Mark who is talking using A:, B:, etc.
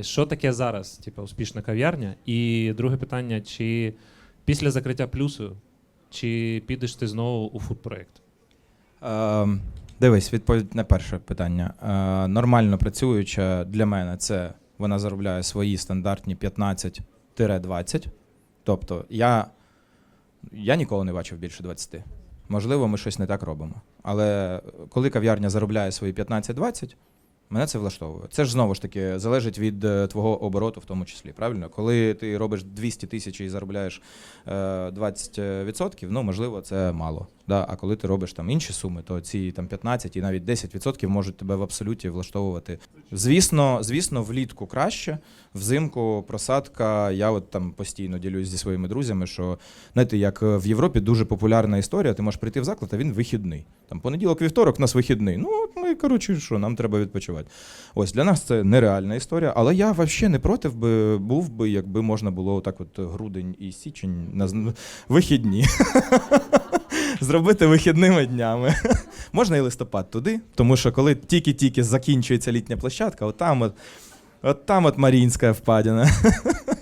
A: Що таке зараз, типу, успішна кав'ярня? І друге питання: чи після закриття плюсу, чи підеш ти знову у фуд-проєкт?
B: Е, дивись, відповідь на перше питання. Е, нормально працююча для мене це вона заробляє свої стандартні 15-20. Тобто я, я ніколи не бачив більше 20. Можливо, ми щось не так робимо. Але коли кав'ярня заробляє свої 15-20, мене це влаштовує. Це ж знову ж таки залежить від е, твого обороту, в тому числі. Правильно? Коли ти робиш 200 тисяч і заробляєш е, 20%, ну можливо, це мало. Да? А коли ти робиш там інші суми, то ці там 15 і навіть 10% можуть тебе в абсолюті влаштовувати. Звісно, звісно, влітку краще, взимку просадка. Я от там постійно ділюсь зі своїми друзями, що знаєте, як в Європі дуже популярна історія, ти можеш прийти в заклад, а він вихідний. Там понеділок, вівторок, у нас вихідний. Ну, от ми, коротше, що, нам треба відпочивати. Ось для нас це нереальна історія, але я взагалі не проти би був би, якби можна було так от грудень і січень на вихідні. Зробити вихідними днями. Можна і листопад туди, тому що коли тільки-тільки закінчується літня площадка, от там от, от там от Марінська впадіна.